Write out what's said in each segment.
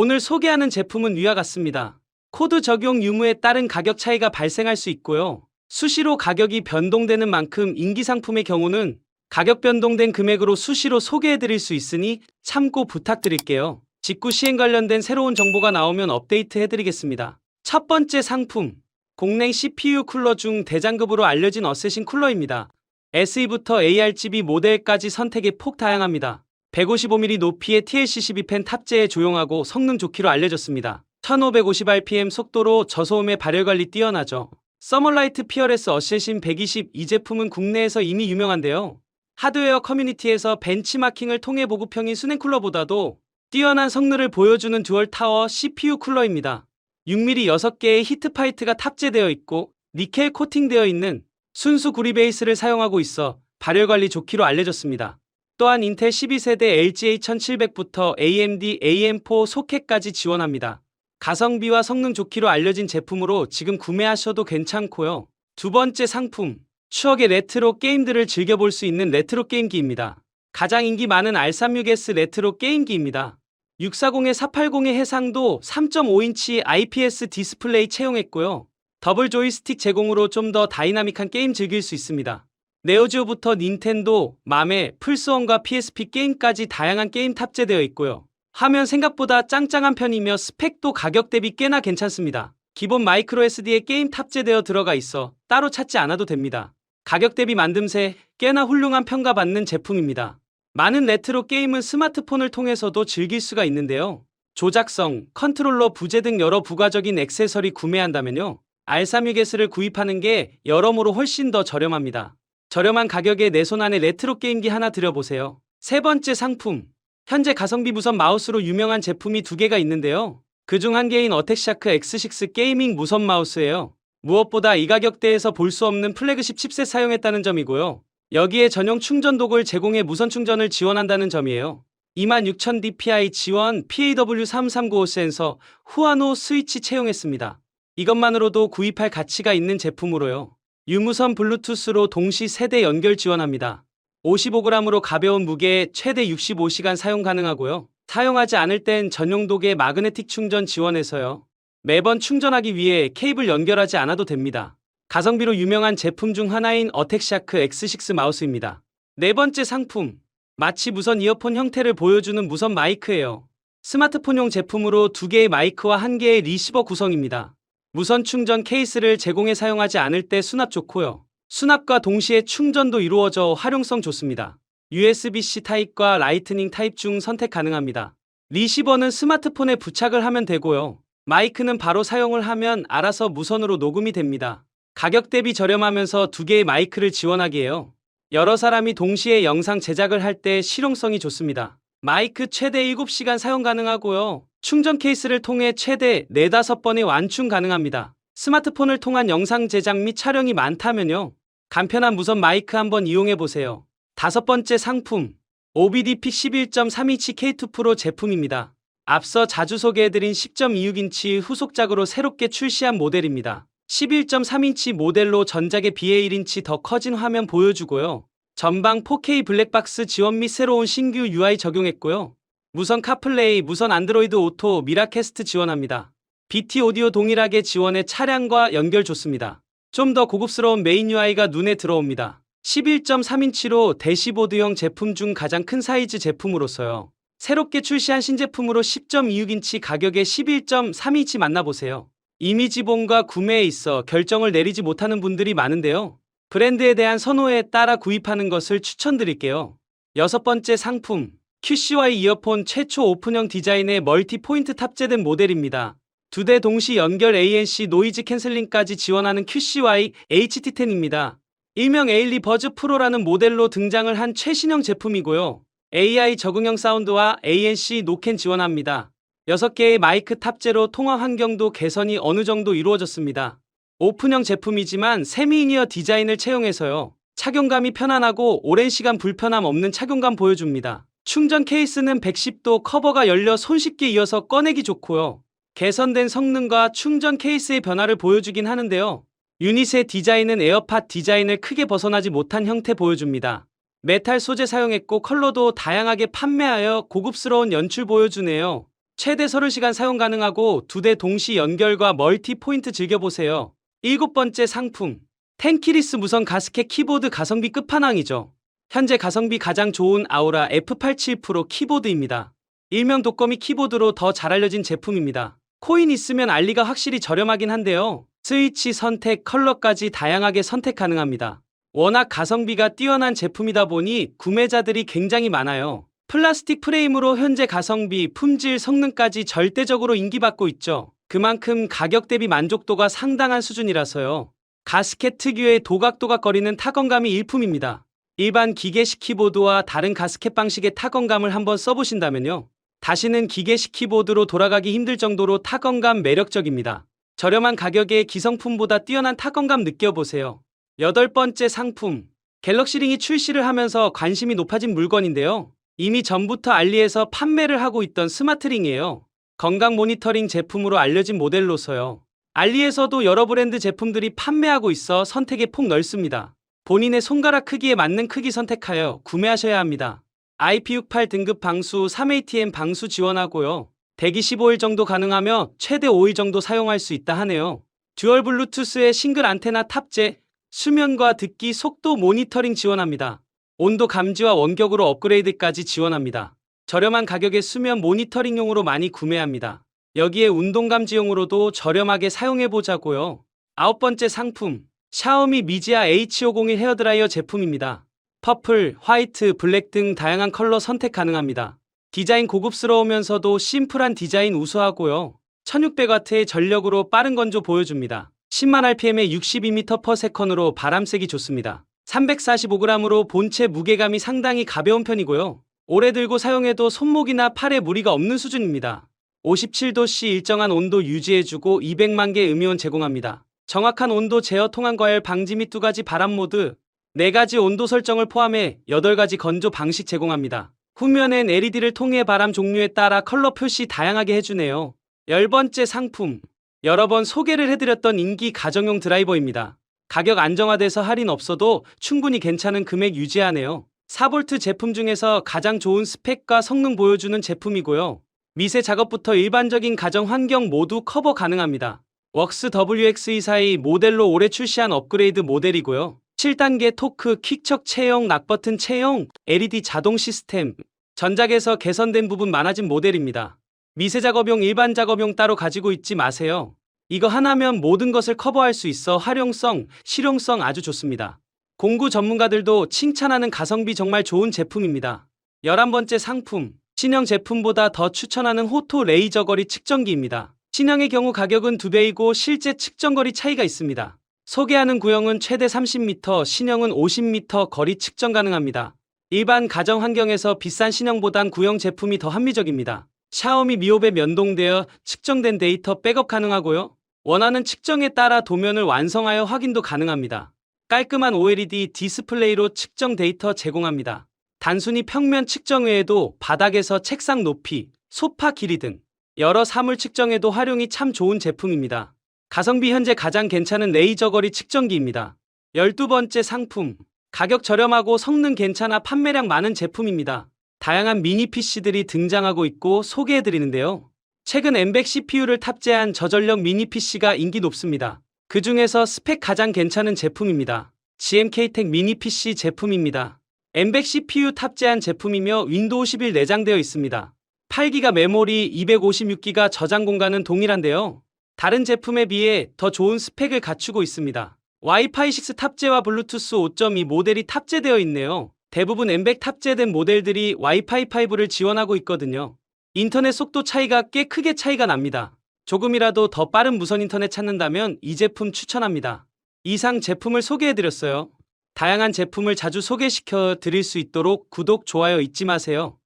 오늘 소개하는 제품은 위와 같습니다. 코드 적용 유무에 따른 가격 차이가 발생할 수 있고요. 수시로 가격이 변동되는 만큼 인기 상품의 경우는 가격 변동된 금액으로 수시로 소개해드릴 수 있으니 참고 부탁드릴게요. 직구 시행 관련된 새로운 정보가 나오면 업데이트 해드리겠습니다. 첫 번째 상품. 공랭 CPU 쿨러 중 대장급으로 알려진 어쌔신 쿨러입니다. SE부터 ARGB 모델까지 선택이 폭 다양합니다. 155mm 높이의 TLC 12펜 탑재에 조용하고 성능 좋기로 알려졌습니다. 1550rpm 속도로 저소음의 발열 관리 뛰어나죠. 서멀라이트 PRS 어쌔신 120 이 제품은 국내에서 이미 유명한데요. 하드웨어 커뮤니티에서 벤치마킹을 통해 보급형인 수냉 쿨러보다도 뛰어난 성능을 보여주는 듀얼 타워 CPU 쿨러입니다. 6mm 6개의 히트파이트가 탑재되어 있고 니켈 코팅되어 있는 순수 구리 베이스를 사용하고 있어 발열 관리 좋기로 알려졌습니다. 또한 인텔 12세대 LGA 1700부터 AMD AM4 소켓까지 지원합니다. 가성비와 성능 좋기로 알려진 제품으로 지금 구매하셔도 괜찮고요. 두 번째 상품, 추억의 레트로 게임들을 즐겨볼 수 있는 레트로 게임기입니다. 가장 인기 많은 R36S 레트로 게임기입니다. 640의 480의 해상도 3.5인치 IPS 디스플레이 채용했고요. 더블 조이스틱 제공으로 좀 더 다이나믹한 게임 즐길 수 있습니다. 네오지오부터 닌텐도, 맘에, 플스원과 PSP 게임까지 다양한 게임 탑재되어 있고요. 화면 생각보다 짱짱한 편이며 스펙도 가격 대비 꽤나 괜찮습니다. 기본 마이크로 SD에 게임 탑재되어 들어가 있어 따로 찾지 않아도 됩니다. 가격 대비 만듦새 꽤나 훌륭한 평가받는 제품입니다. 많은 레트로 게임은 스마트폰을 통해서도 즐길 수가 있는데요. 조작성, 컨트롤러 부재 등 여러 부가적인 액세서리 구매한다면요. R36S를 구입하는 게 여러모로 훨씬 더 저렴합니다. 저렴한 가격에 내 손 안에 레트로 게임기 하나 들여보세요. 세 번째 상품. 현재 가성비 무선 마우스로 유명한 제품이 두 개가 있는데요. 그 중 한 개인 어택샤크 X6 게이밍 무선 마우스예요. 무엇보다 이 가격대에서 볼 수 없는 플래그십 칩셋 사용했다는 점이고요. 여기에 전용 충전 도구를 제공해 무선 충전을 지원한다는 점이에요. 26000dpi 지원 PAW3395 센서 후아노 스위치 채용했습니다. 이것만으로도 구입할 가치가 있는 제품으로요. 유무선 블루투스로 동시 세대 연결 지원합니다. 55g으로 가벼운 무게에 최대 65시간 사용 가능하고요. 사용하지 않을 땐 전용 도구에 마그네틱 충전 지원해서요. 매번 충전하기 위해 케이블 연결하지 않아도 됩니다. 가성비로 유명한 제품 중 하나인 어택샤크 X6 마우스입니다. 네 번째 상품. 마치 무선 이어폰 형태를 보여주는 무선 마이크예요. 스마트폰용 제품으로 두 개의 마이크와 한 개의 리시버 구성입니다. 무선 충전 케이스를 제공해 사용하지 않을 때 수납 좋고요. 수납과 동시에 충전도 이루어져 활용성 좋습니다. USB-C 타입과 라이트닝 타입 중 선택 가능합니다. 리시버는 스마트폰에 부착을 하면 되고요. 마이크는 바로 사용을 하면 알아서 무선으로 녹음이 됩니다. 가격 대비 저렴하면서 두 개의 마이크를 지원하기에요. 여러 사람이 동시에 영상 제작을 할 때 실용성이 좋습니다. 마이크 최대 7시간 사용 가능하고요. 충전 케이스를 통해 최대 4, 5번의 완충 가능합니다. 스마트폰을 통한 영상 제작 및 촬영이 많다면요. 간편한 무선 마이크 한번 이용해 보세요. 다섯 번째 상품. OBD-P 11.3인치 K2 프로 제품입니다. 앞서 자주 소개해드린 10.26인치 후속작으로 새롭게 출시한 모델입니다. 11.3인치 모델로 전작에 비해 1인치 더 커진 화면 보여주고요. 전방 4K 블랙박스 지원 및 새로운 신규 UI 적용했고요. 무선 카플레이, 무선 안드로이드 오토, 미라캐스트 지원합니다. BT 오디오 동일하게 지원해 차량과 연결 좋습니다. 좀 더 고급스러운 메인 UI가 눈에 들어옵니다. 11.3인치로 대시보드형 제품 중 가장 큰 사이즈 제품으로서요. 새롭게 출시한 신제품으로 10.26인치 가격에 11.3인치 만나보세요. 이미지본과 구매에 있어 결정을 내리지 못하는 분들이 많은데요. 브랜드에 대한 선호에 따라 구입하는 것을 추천드릴게요. 여섯 번째 상품. QCY 이어폰 최초 오픈형 디자인의 멀티 포인트 탑재된 모델입니다. 두 대 동시 연결 ANC 노이즈 캔슬링까지 지원하는 QCY HT10입니다. 일명 에일리 버즈 프로라는 모델로 등장을 한 최신형 제품이고요. AI 적응형 사운드와 ANC 노캔 지원합니다. 6개의 마이크 탑재로 통화 환경도 개선이 어느 정도 이루어졌습니다. 오픈형 제품이지만 세미이니어 디자인을 채용해서요. 착용감이 편안하고 오랜 시간 불편함 없는 착용감 보여줍니다. 충전 케이스는 110도 커버가 열려 손쉽게 이어서 꺼내기 좋고요. 개선된 성능과 충전 케이스의 변화를 보여주긴 하는데요. 유닛의 디자인은 에어팟 디자인을 크게 벗어나지 못한 형태 보여줍니다. 메탈 소재 사용했고 컬러도 다양하게 판매하여 고급스러운 연출 보여주네요. 최대 30시간 사용 가능하고 두 대 동시 연결과 멀티 포인트 즐겨보세요. 일곱 번째 상품. 텐키리스 무선 가스켓 키보드 가성비 끝판왕이죠. 현재 가성비 가장 좋은 아우라 F87 프로 키보드입니다. 일명 독거미 키보드로 더 잘 알려진 제품입니다. 코인 있으면 알리가 확실히 저렴하긴 한데요. 스위치 선택, 컬러까지 다양하게 선택 가능합니다. 워낙 가성비가 뛰어난 제품이다 보니 구매자들이 굉장히 많아요. 플라스틱 프레임으로 현재 가성비, 품질, 성능까지 절대적으로 인기받고 있죠. 그만큼 가격 대비 만족도가 상당한 수준이라서요. 가스켓 특유의 도각도각거리는 타건감이 일품입니다. 일반 기계식 키보드와 다른 가스켓 방식의 타건감을 한번 써보신다면요. 다시는 기계식 키보드로 돌아가기 힘들 정도로 타건감 매력적입니다. 저렴한 가격에 기성품보다 뛰어난 타건감 느껴보세요. 여덟 번째 상품. 갤럭시링이 출시를 하면서 관심이 높아진 물건인데요. 이미 전부터 알리에서 판매를 하고 있던 스마트링이에요. 건강 모니터링 제품으로 알려진 모델로서요. 알리에서도 여러 브랜드 제품들이 판매하고 있어 선택의 폭 넓습니다. 본인의 손가락 크기에 맞는 크기 선택하여 구매하셔야 합니다. IP68 등급 방수 3ATM 방수 지원하고요. 대기 15일 정도 가능하며 최대 5일 정도 사용할 수 있다 하네요. 듀얼 블루투스의 싱글 안테나 탑재, 수면과 듣기 속도 모니터링 지원합니다. 온도 감지와 원격으로 업그레이드까지 지원합니다. 저렴한 가격에 수면 모니터링용으로 많이 구매합니다. 여기에 운동 감지용으로도 저렴하게 사용해 보자고요. 아홉 번째 상품 샤오미 미지아 H501 헤어드라이어 제품입니다. 퍼플, 화이트, 블랙 등 다양한 컬러 선택 가능합니다. 디자인 고급스러우면서도 심플한 디자인 우수하고요. 1600W의 전력으로 빠른 건조 보여줍니다. 10만 RPM에 62m/s으로 바람쐬기 좋습니다. 345g으로 본체 무게감이 상당히 가벼운 편이고요. 오래 들고 사용해도 손목이나 팔에 무리가 없는 수준입니다. 57도씨 일정한 온도 유지해주고 200만 개 음이온 제공합니다. 정확한 온도 제어 통한 과열 방지 및 두 가지 바람 모드, 4가지 온도 설정을 포함해 8가지 건조 방식 제공합니다. 후면엔 LED를 통해 바람 종류에 따라 컬러 표시 다양하게 해주네요. 열 번째 상품. 여러 번 소개를 해드렸던 인기 가정용 드라이버입니다. 가격 안정화돼서 할인 없어도 충분히 괜찮은 금액 유지하네요. 4V 제품 중에서 가장 좋은 스펙과 성능 보여주는 제품이고요. 미세 작업부터 일반적인 가정 환경 모두 커버 가능합니다. 웍스 WX24의 모델로 올해 출시한 업그레이드 모델이고요. 7단계 토크, 킥척 체형, 락버튼 체형, LED 자동 시스템, 전작에서 개선된 부분 많아진 모델입니다. 미세 작업용, 일반 작업용 따로 가지고 있지 마세요. 이거 하나면 모든 것을 커버할 수 있어 활용성, 실용성 아주 좋습니다. 공구 전문가들도 칭찬하는 가성비 정말 좋은 제품입니다. 11번째 상품, 신형 제품보다 더 추천하는 호토 레이저 거리 측정기입니다. 신형의 경우 가격은 2배이고 실제 측정 거리 차이가 있습니다. 소개하는 구형은 최대 30m, 신형은 50m 거리 측정 가능합니다. 일반 가정 환경에서 비싼 신형보단 구형 제품이 더 합리적입니다. 샤오미 미옵에 연동되어 측정된 데이터 백업 가능하고요. 원하는 측정에 따라 도면을 완성하여 확인도 가능합니다. 깔끔한 OLED 디스플레이로 측정 데이터 제공합니다. 단순히 평면 측정 외에도 바닥에서 책상 높이, 소파 길이 등 여러 사물 측정에도 활용이 참 좋은 제품입니다. 가성비 현재 가장 괜찮은 레이저 거리 측정기입니다. 12번째 상품. 가격 저렴하고 성능 괜찮아 판매량 많은 제품입니다. 다양한 미니 PC들이 등장하고 있고 소개해드리는데요. 최근 M100 CPU를 탑재한 저전력 미니 PC가 인기 높습니다. 그 중에서 스펙 가장 괜찮은 제품입니다. GMK텍 미니 PC 제품입니다. M100 CPU 탑재한 제품이며 윈도우 11 내장되어 있습니다. 8기가 메모리, 256기가 저장 공간은 동일한데요. 다른 제품에 비해 더 좋은 스펙을 갖추고 있습니다. 와이파이 6 탑재와 블루투스 5.2 모델이 탑재되어 있네요. 대부분 M100 탑재된 모델들이 와이파이 5를 지원하고 있거든요. 인터넷 속도 차이가 꽤 크게 차이가 납니다. 조금이라도 더 빠른 무선 인터넷 찾는다면 이 제품 추천합니다. 이상 제품을 소개해드렸어요. 다양한 제품을 자주 소개시켜 드릴 수 있도록 구독, 좋아요 잊지 마세요.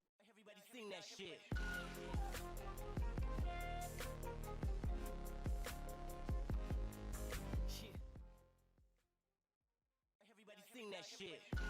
Shit.